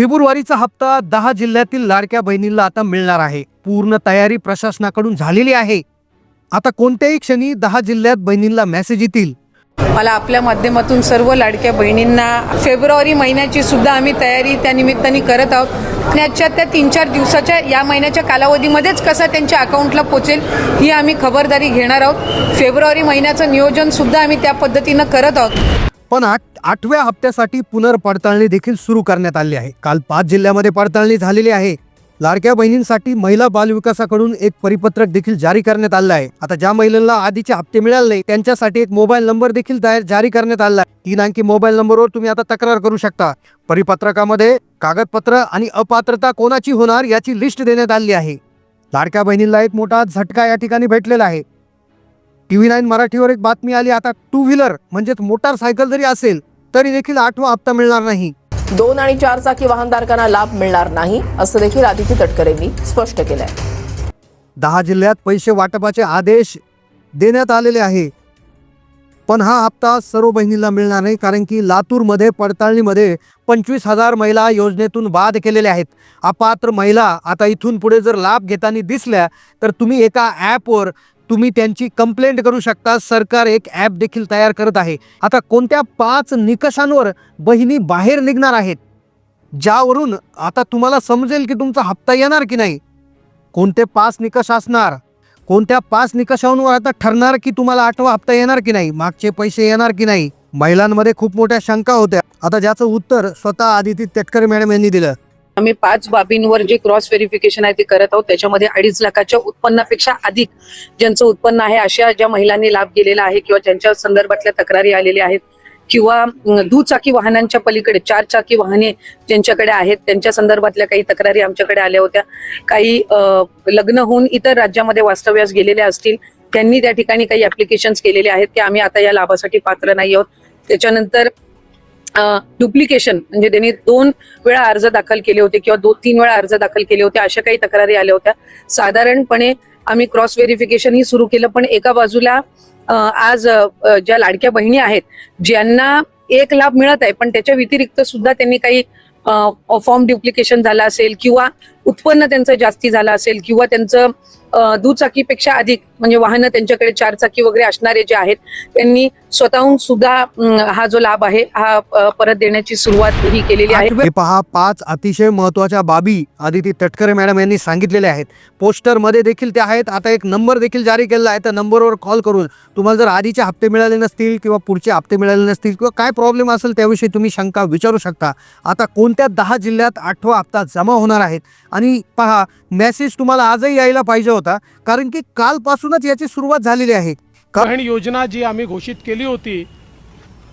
फेब्रुवारीचा हप्ता दहा जिल्ह्यातील लाडक्या बहिणींना आता मिळणार आहे. पूर्ण तयारी प्रशासनाकडून झालेली आहे. आता कोणत्याही क्षणी दहा जिल्ह्यात बहिणींना मेसेज येतील. मला आपल्या माध्यमातून सर्व लाडक्या बहिणींना फेब्रुवारी महिन्याची सुद्धा आम्ही तयारी त्या निमित्ताने करत आहोत. आणि आजच्या त्या तीन चार दिवसाच्या या महिन्याच्या कालावधीमध्येच कसा त्यांच्या अकाउंटला पोचेल ही आम्ही खबरदारी घेणार आहोत. फेब्रुवारी महिन्याचं नियोजनसुद्धा आम्ही त्या पद्धतीनं करत आहोत. पण आठ आठव्या हप्त्यासाठी पुनर्पडताळणी देखील सुरू करण्यात आली आहे. काल पाच जिल्ह्यामध्ये पडताळणी झालेली आहे. लाडक्या बहिणींसाठी महिला बालविकासाकडून एक परिपत्रक देखील जारी करण्यात आलं आहे. आता ज्या महिलांना आधीचे हप्ते मिळाले नाही त्यांच्यासाठी एक मोबाईल नंबर देखील जारी करण्यात आला आहे. तीन अंकी मोबाईल नंबरवर तुम्ही आता तक्रार करू शकता. परिपत्रकामध्ये कागदपत्र आणि अपात्रता कोणाची होणार याची लिस्ट देण्यात आली आहे. लाडक्या बहिणींना एक मोठा झटका या ठिकाणी भेटलेला आहे. टी व्ही नाईन मराठीवर एक बातमी आली आता टू व्हीलर म्हणजेच मोटारसायकल जरी असेल तरी देखील आठवा हप्ता मिळणार नाही. दोन आणि चार चाकी वाहनधारकांना लाभ मिळणार नाही असं देखील आदिती तटकरेंनी स्पष्ट केलंय. दहा जिल्ह्यात पैसे वाटपाचे आदेश देण्यात आलेले आहे. पण हा हप्ता सर्व बहिणींना मिळणार नाही कारण की लातूरमध्ये पडताळणीमध्ये पंचवीस हजार महिला योजनेतून बाद केलेल्या आहेत. अपात्र महिला आता इथून पुढे जर लाभ घेताना दिसल्या तर तुम्ही एका ॲपवर तुम्ही त्यांची कंप्लेंट करू शकता. सरकार एक ॲप देखील तयार करत आहे. आता कोणत्या पाच निकषांवर बहिणी बाहेर निघणार आहेत? ज्यावरून आता तुम्हाला समजेल की तुमचा हप्ता येणार की नाही. कोणते पाच निकष असणार? कोणत्या पाच निकषांवर आता ठरणार की तुम्हाला आठवा हप्ता येणार की नाही? मागचे पैसे येणार की नाही? महिलांमध्ये खूप मोठ्या शंका होत्या. आता ज्याचं उत्तर स्वतः आदिती तटकरे मॅडम यांनी दिलं. आम्ही पाच बाबींवर जे क्रॉस व्हेरिफिकेशन आहे ते करत आहोत. त्याच्यामध्ये अडीच लाखाच्या उत्पन्नापेक्षा अधिक ज्यांचं उत्पन्न आहे अशा ज्या महिलांनी लाभ गेलेला आहे किंवा ज्यांच्या संदर्भातल्या तक्रारी आलेल्या आहेत किंवा दुचाकी वाहनांच्या पलीकडे चार चाकी वाहने ज्यांच्याकडे आहेत त्यांच्या संदर्भातल्या काही तक्रारी आमच्याकडे आल्या होत्या. काही लग्न होऊन इतर राज्यामध्ये वास्तव्यास गेलेल्या असतील त्यांनी त्या ठिकाणी काही ऍप्लिकेशन केलेले आहेत की आम्ही आता या लाभासाठी पात्र नाही आहोत. त्याच्यानंतर डुप्लिकेशन म्हणजे त्यांनी दोन वेळा अर्ज दाखल केले होते किंवा दोन तीन वेळा अर्ज दाखल केले होते अशा काही तक्रारी आल्या होत्या. साधारणपणे आम्ही क्रॉस व्हेरिफिकेशन ही सुरू केलं पण एका बाजूला आज ज्या लाडक्या बहिणी आहेत ज्यांना एक लाभ मिळत आहे पण त्याच्या व्यतिरिक्त सुद्धा त्यांनी काही फॉर्म डुप्लिकेशन झालं असेल किंवा उत्पन्न त्यांचं जास्ती झालं असेल किंवा त्यांचं दुचाकीपेक्षा अधिक म्हणजे वाहनं त्यांच्याकडे चार चाकी वगैरे असणारे जे आहेत त्यांनी स्वतःहून सुद्धा हा जो लाभ आहे हा परत देण्याची सुरुवात ही केलेली आहे. पहा पाच अतिशय महत्त्वाच्या बाबी आदिती तटकरे मॅडम यांनी सांगितलेल्या आहेत. पोस्टरमध्ये देखील त्या आहेत. आता एक नंबर देखील जारी केलेला आहे. त्या नंबरवर कॉल करून तुम्हाला जर आधीचे हप्ते मिळाले नसतील किंवा पुढचे हप्ते मिळाले नसतील किंवा काय प्रॉब्लेम असेल त्याविषयी तुम्ही शंका विचारू शकता. आता कोणत्या दहा जिल्ह्यात आठवा हप्ता जमा होणार आहेत आणि पहा मेसेज तुम्हाला आजही यायला पाहिजे होता कारण की कालपासूनच याची सुरुवात झालेली आहे. कारण योजना जी आम्ही घोषित केली होती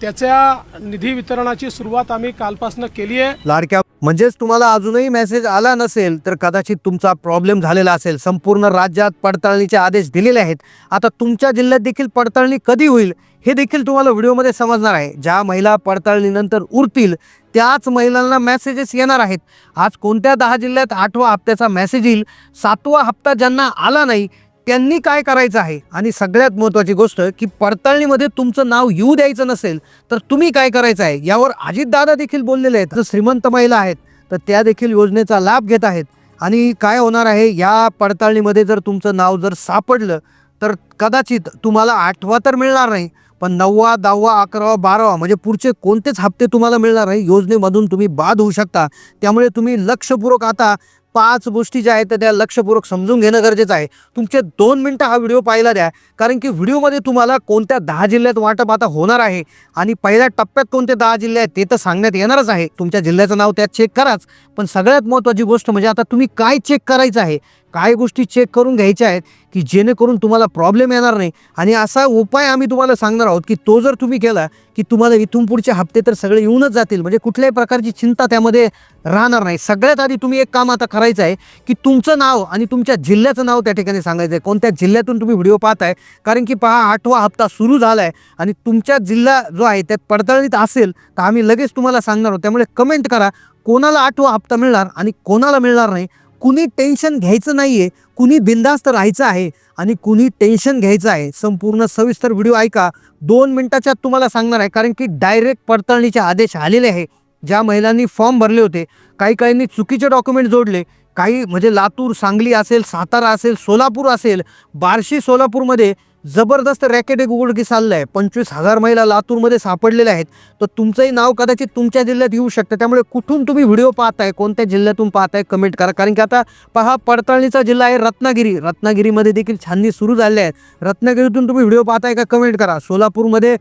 त्याच्या निधी वितरणाची सुरुवात आम्ही कालपासून केली आहे लाडक्या म्हणजेच तुम्हाला अजूनही मेसेज आला नसेल तर कदाचित तुमचा प्रॉब्लेम झालेला असेल. संपूर्ण राज्यात पडताळणीचे आदेश दिलेले आहेत. आता तुमच्या जिल्ह्यात देखील पडताळणी कधी होईल हे देखील तुम्हाला व्हिडिओमध्ये समजणार आहे. ज्या महिला पडताळणीनंतर उरतील त्याच महिलांना मेसेजेस येणार आहेत. आज कोणत्या दहा जिल्ह्यात आठवा हप्त्याचा मेसेज येईल सातवा हप्ता ज्यांना आला नाही त्यांनी काय करायचं आहे? आणि सगळ्यात महत्त्वाची गोष्ट की पडताळणीमध्ये तुमचं नाव येऊ द्यायचं नसेल तर तुम्ही काय करायचं आहे? यावर अजितदादा देखील बोललेले आहेत. जर श्रीमंत महिला आहेत तर त्या देखील योजनेचा लाभ घेत आहेत. आणि काय होणार आहे? या पडताळणीमध्ये जर तुमचं नाव जर सापडलं तर कदाचित तुम्हाला आठवा तर मिळणार नाही. पण नववा दहावा अकरावा बारावा म्हणजे पुढचे कोणतेच हप्ते तुम्हाला मिळणार नाही. योजनेमधून तुम्ही बाद होऊ शकता. त्यामुळे तुम्ही लक्षपूर्वक आता पाच गोष्टी ज्या आहेत त्या लक्षपूर्वक समजून घेणं गरजेचं आहे. तुमचे दोन मिनटं हा व्हिडिओ पाहिला द्या कारण की व्हिडिओमध्ये तुम्हाला कोणत्या दहा जिल्ह्यात वाटप आता होणार आहे आणि पहिल्या टप्प्यात कोणते दहा जिल्हे आहेत ते तर सांगण्यात येणारच आहे. तुमच्या जिल्ह्याचं नाव त्यात चेक कराच पण सगळ्यात महत्त्वाची गोष्ट म्हणजे आता तुम्ही काय चेक करायचं आहे काय गोष्टी चेक करून घ्यायच्या आहेत की जेणेकरून तुम्हाला प्रॉब्लेम येणार नाही. आणि असा उपाय आम्ही तुम्हाला सांगणार आहोत की तो जर तुम्ही केला की तुम्हाला इथून पुढचे हप्ते तर सगळे येऊनच जातील. म्हणजे कुठल्याही प्रकारची चिंता त्यामध्ये राहणार नाही. सगळ्यात आधी तुम्ही एक काम आता करायचं आहे की तुमचं नाव आणि तुमच्या जिल्ह्याचं नाव त्या ठिकाणी सांगायचं आहे. कोणत्या जिल्ह्यातून तुम्ही व्हिडिओ पाहताय? कारण की पहा आठवा हप्ता सुरू झाला आहे आणि तुमच्या जिल्हा जो आहे त्यात पडताळणीत असेल तर आम्ही लगेच तुम्हाला सांगणार आहोत. त्यामुळे कमेंट करा. कोणाला आठवा हप्ता मिळणार आणि कोणाला मिळणार नाही कुणी टेन्शन घ्यायचं नाही आहे कुणी बिंदास्त राहायचं आहे आणि कुणी टेन्शन घ्यायचं आहे. संपूर्ण सविस्तर व्हिडिओ ऐका. दोन मिनिटाच्यात तुम्हाला सांगणार आहे कारण की डायरेक्ट पडताळणीचे आदेश आलेले आहे. ज्या महिलांनी फॉर्म भरले होते काही काहींनी चुकीचे डॉक्युमेंट जोडले काही म्हणजे लातूर सांगली असेल सातारा असेल सोलापूर असेल बार्शी सोलापूरमध्ये जबरदस्त रॅकेट एक उघडकी चाललं आहे पंचवीस हजार महिला लातूरमध्ये सापडलेल्या आहेत. तर तुमचंही नाव कदाचित तुमच्या जिल्ह्यात येऊ शकतं. त्यामुळे कुठून तुम्ही व्हिडिओ पाहताय कोणत्या जिल्ह्यातून पाहताय कमेंट करा. कारण की आता पहा पडताळणीचा जिल्हा आहे रत्नागिरी. रत्नागिरीमध्ये देखील छाननी सुरू झाली आहे रत्नागिरीतून तुम्ही व्हिडिओ पाहताय का कमेंट करा. सोलापूरमध्ये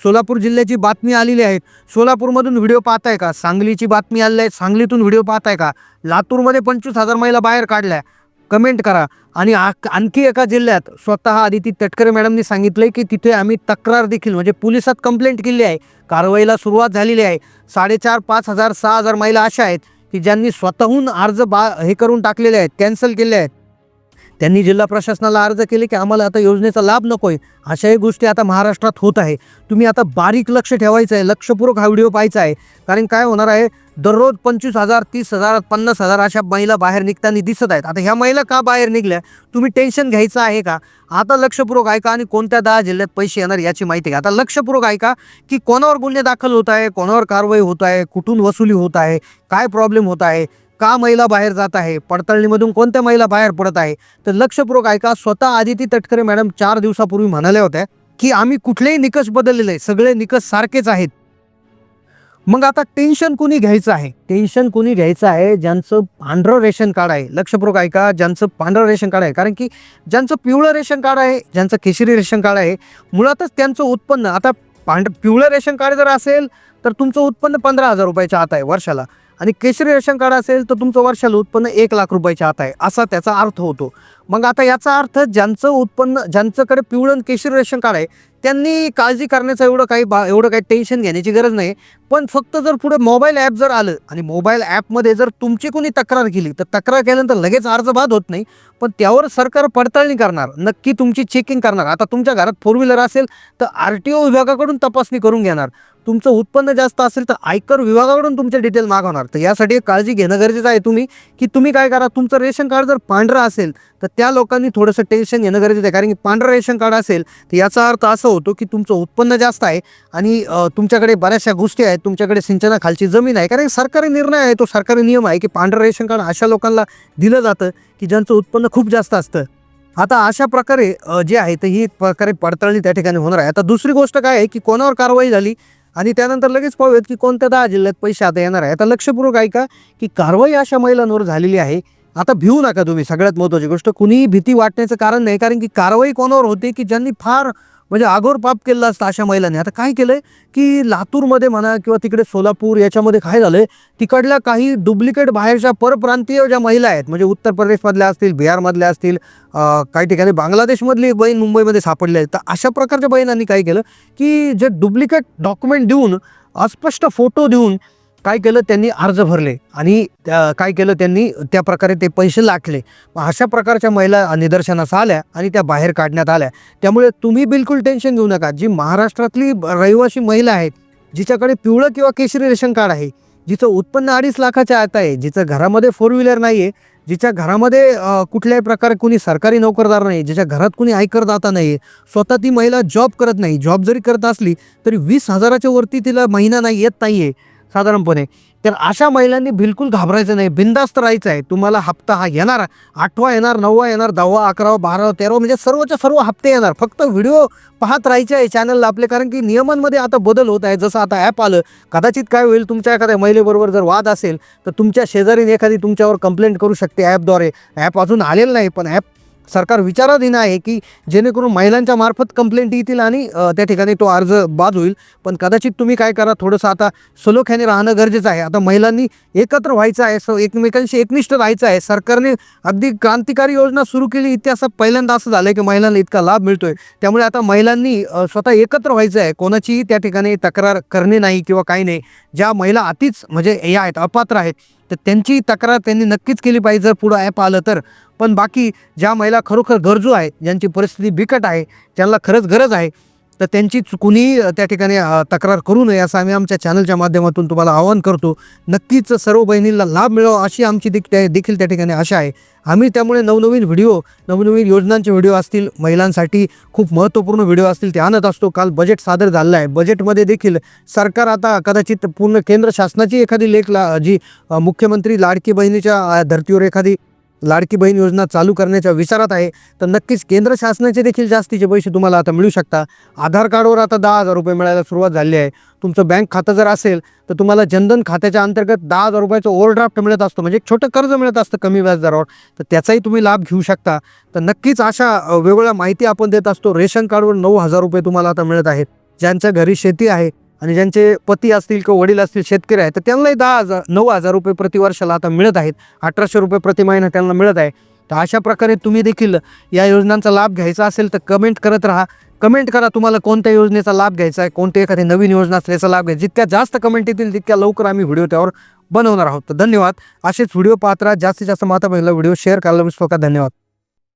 सोलापूर जिल्ह्याची बातमी आलेली आहे. सोलापूरमधून व्हिडिओ पाहताय का? सांगलीची बातमी आलेली आहे. सांगलीतून व्हिडिओ पाहताय का? लातूरमध्ये पंचवीस हजार महिला बाहेर काढल्या. कमेंट करा. आणि आणखी एका जिल्ह्यात स्वतः आदिती तटकरे मॅडमनी सांगितलंय की तिथे आम्ही तक्रार देखील म्हणजे पोलिसात कंप्लेंट केली आहे. कारवाईला सुरुवात झालेली आहे. साडेचार पाच हजार सहा हजार महिला अशा आहेत की ज्यांनी स्वतःहून अर्ज बा हे करून टाकलेले आहेत कॅन्सल केले आहेत. त्यांनी जिल्हा प्रशासनाला अर्ज केले की आम्हाला आता योजनेचा लाभ नको आहे अशाही गोष्टी आता महाराष्ट्रात होत आहे. तुम्ही आता बारीक लक्ष ठेवायचं आहे. लक्षपूर्वक हा व्हिडिओ पाहायचा आहे. कारण काय होणार आहे? दररोज पंचवीस हजार तीस हजार पन्नास हजार अशा महिला बाहेर निघताना दिसत आहेत. आता ह्या महिला का बाहेर निघल्या? तुम्ही टेन्शन घ्यायचं आहे का? आता लक्षपूर्वक ऐका आणि कोणत्या दहा जिल्ह्यात पैसे येणार याची माहिती घ्या. आता लक्षपूर्वक ऐका की कोणावर गुन्हे दाखल होत आहे कोणावर कारवाई होत आहे कुठून वसुली होत आहे काय प्रॉब्लेम होत आहे का महिला बाहेर जात आहे पडताळणीमधून कोणत्या महिला बाहेर पडत आहे? तर लक्षपूर्वक ऐका स्वतः आदिती तटकरे मॅडम चार दिवसापूर्वी म्हणाल्या होत्या की आम्ही कुठलेही निकष बदललेले आहे सगळे निकष सारखेच आहेत. मग आता टेन्शन कुणी घ्यायचं आहे? टेन्शन कुणी घ्यायचं आहे? ज्यांचं पांढरं रेशन कार्ड आहे. लक्षपूर्वक ऐका ज्यांचं पांढरं रेशन कार्ड आहे. कारण की ज्यांचं पिवळं रेशन कार्ड आहे ज्यांचं केशरी रेशन कार्ड आहे मुळातच त्यांचं उत्पन्न आता पांढ पिवळं रेशन कार्ड जर असेल तर तुमचं उत्पन्न पंधरा हजार रुपयाच्या आत आहे वर्षाला. आणि केशरी रेशन कार्ड असेल तर तुमचं वर्षाला उत्पन्न एक लाख रुपयाच्या आत आहे असा त्याचा अर्थ होतो. मग आता याचा अर्थ ज्यांचं उत्पन्न ज्यांच्याकडे पिवळं केशरी रेशन कार्ड आहे त्यांनी काळजी करण्याचं एवढं काही बा एवढं काही टेन्शन घेण्याची गरज नाही. पण फक्त जर पुढे मोबाईल ॲप जर आलं आणि मोबाईल ॲपमध्ये जर तुमची कोणी तक्रार केली तर तक्रार केल्यानंतर लगेच अर्ज बाद होत नाही. पण त्यावर सरकार पडताळणी करणार नक्की तुमची चेकिंग करणार. आता तुमच्या घरात फोर व्हीलर असेल तर आर टी ओ विभागाकडून तपासणी करून घेणार. तुमचं उत्पन्न जास्त असेल तर आयकर विभागाकडून तुमचे डिटेल मागवणार तर यासाठी एक काळजी घेणं गरजेचं आहे तुम्ही की तुम्ही काय करा तुमचं रेशन कार्ड जर पांढरं असेल तर त्या लोकांनी थोडंसं टेन्शन घेणं गरजेचं आहे. कारण की पांढरं रेशन कार्ड असेल तर याचा अर्थ असं होतो की तुमचं उत्पन्न जास्त आहे आणि तुमच्याकडे बऱ्याचशा गोष्टी आहेत. तुमच्याकडे सिंचनाखालची जमीन आहे. कारण सरकारी निर्णय आहे तो सरकारी नियम आहे की पांढरं रेशन कार्ड अशा लोकांना दिलं जातं की ज्यांचं उत्पन्न खूप जास्त असतं. आता अशा प्रकारे जे आहे तर ही एक प्रकारे पडताळणी त्या ठिकाणी होणार आहे. आता दुसरी गोष्ट काय आहे की कोणावर कारवाई झाली आणि त्यानंतर लगेच पाहूयात की कोणत्या दहा जिल्ह्यात पैसे आता येणार आहे. आता लक्षपूर्वक ऐका की कारवाई अशा महिलांवर झालेली आहे. आता भिवू नका तुम्ही. सगळ्यात महत्त्वाची गोष्ट कुणीही भीती वाटण्याचं कारण नाही. कारण की कारवाई कोणावर होते की ज्यांनी फार म्हणजे आगोर पाप केलं असतं अशा महिलांनी. आता काय केलंय? की लातूरमध्ये म्हणा किंवा तिकडे सोलापूर याच्यामध्ये काय झालंय? तिकडल्या काही डुप्लिकेट बाहेरच्या परप्रांतीय ज्या महिला आहेत म्हणजे उत्तर प्रदेशमधल्या असतील बिहारमधल्या असतील काही ठिकाणी बांगलादेशमधली बहीण मुंबईमध्ये सापडले आहेत तर अशा प्रकारच्या बहिणांनी काय केलं? की जे डुप्लिकेट डॉक्युमेंट देऊन अस्पष्ट फोटो देऊन काय केलं त्यांनी अर्ज भरले आणि त्या- काय केलं त्यांनी त्या प्रकारे ते पैसे लाखले मग अशा प्रकारच्या महिला निदर्शनास आल्या आणि त्या बाहेर काढण्यात आल्या. त्यामुळे तुम्ही बिलकुल टेन्शन घेऊ नका. जी महाराष्ट्रातली रहिवासी महिला आहेत जिच्याकडे पिवळं किंवा केशरी रेशन कार्ड आहे जिचं उत्पन्न अडीच लाखाच्या आत आहे जिचं घरामध्ये फोर व्हीलर नाही आहे जिच्या घरामध्ये कुठल्याही प्रकारे कुणी सरकारी नोकरदार नाही जिच्या घरात कुणी आयकरदाता नाही आहे स्वतः ती महिला जॉब करत नाही. जॉब जरी करत असली तरी वीस हजाराच्या वरती तिला महिना नाही येत नाही आहे साधारणपणे. तर अशा महिलांनी बिलकुल घाबरायचं नाही. बिंदास्त राहायचं आहे. तुम्हाला हप्ता हा येणार आठवा येणार नववा येणार दहावा अकरावा बारावा तेरावा म्हणजे सर्वच्या सर्व हप्ते येणार. फक्त व्हिडिओ पाहत राहायचे आहे चॅनलला आपले. कारण की नियमांमध्ये आता बदल होत आहे. जसं आता ॲप आलं कदाचित काय होईल तुमच्या एखाद्या महिलेबरोबर जर वाद असेल तर तुमच्या शेजारीने एखादी तुमच्यावर कंप्लेंट करू शकते ॲपद्वारे. ॲप अजून आलेलं नाही पण ॲप सरकार विचाराधीन आहे की जेणेकरून महिलांच्या मार्फत कंप्लेंट येतील आणि त्या ठिकाणी तो अर्ज बाद होईल. पण कदाचित तुम्ही काय करा थोडंसं आता सलोख्याने राहणं गरजेचं आहे. आता महिलांनी एकत्र व्हायचं आहे सो एकमेकांशी एकनिष्ठ राहायचं आहे. सरकारने अगदी क्रांतिकारी योजना सुरू केली इतिहासात पहिल्यांदा असं झालं की महिलांना इतका लाभ मिळतोय. त्यामुळे आता महिलांनी स्वतः एकत्र व्हायचं आहे. कोणाचीही त्या ठिकाणी तक्रार करणे नाही किंवा काही नाही. ज्या महिला अतिच म्हणजे या आहेत अपात्र आहेत तर त्यांची तक्रार त्यांनी नक्कीच केली पाहिजे जर पुढं ॲप आलं तर. पण बाकी ज्या महिला खरोखर गरजू आहेत ज्यांची परिस्थिती बिकट आहे ज्यांना खरंच गरज आहे. तर त्यांची चुकूनही त्या ठिकाणी तक्रार करू नये असं आम्ही आमच्या चॅनलच्या माध्यमातून तुम्हाला आवाहन करतो. नक्कीच सर्व बहिणींना लाभ मिळावा अशी आमची देख- त्या- देखील त्या ठिकाणी आशा आहे. आम्ही त्यामुळे नवनवीन व्हिडिओ नवनवीन योजनांचे व्हिडिओ असतील महिलांसाठी खूप महत्त्वपूर्ण व्हिडिओ असतील ते आणत असतो. काल बजेट सादर झालेलं आहे. बजेटमध्ये देखील सरकार आता कदाचित पूर्ण केंद्र शासनाची एखादी लेख ला जी मुख्यमंत्री लाडकी बहिणीच्या धर्तीवर एखादी लाडकी बहीण योजना चालू करण्याच्या विचारात आहे तर नक्कीच केंद्र शासनाचे देखील जास्तीचे पैसे तुम्हाला आता मिळू शकता. आधार कार्डवर आता दहा हजार रुपये मिळायला सुरुवात झाली आहे. तुमचं बँक खातं जर असेल तर तुम्हाला जनधन खात्याच्या अंतर्गत दहा हजार रुपयाचं ओव्हरड्राफ्ट मिळत असतो. म्हणजे एक छोटं कर्ज मिळत असतं कमी व्याजदरावर. तर त्याचाही तुम्ही लाभ घेऊ शकता. तर नक्कीच अशा वेगवेगळ्या माहिती आपण देत असतो. रेशन कार्डवर नऊ हजार रुपये तुम्हाला आता मिळत आहेत. ज्यांच्या घरी शेती आहे आणि ज्यांचे पती असतील किंवा वडील असतील शेतकरी आहेत तर त्यांनाही दहा हजार नऊ हजार रुपये प्रतिवर्षाला आता मिळत आहेत. अठराशे रुपये प्रति महिना त्यांना मिळत आहे. तर अशा प्रकारे तुम्ही देखील या योजनांचा लाभ घ्यायचा असेल तर कमेंट करत राहा. कमेंट करा तुम्हाला कोणत्या योजनेचा लाभ घ्यायचा आहे कोणती एखादी नवीन योजना असल्याचा याचा लाभ घ्यायचा जितक्या जास्त कमेंट येतील तितक्या लवकर आम्ही व्हिडिओ त्यावर बनवणार आहोत. तर धन्यवाद. असेच व्हिडिओ पाहत राहा. जास्तीत जास्त माता महिला व्हिडिओ शेअर करायला विसरू का धन्यवाद.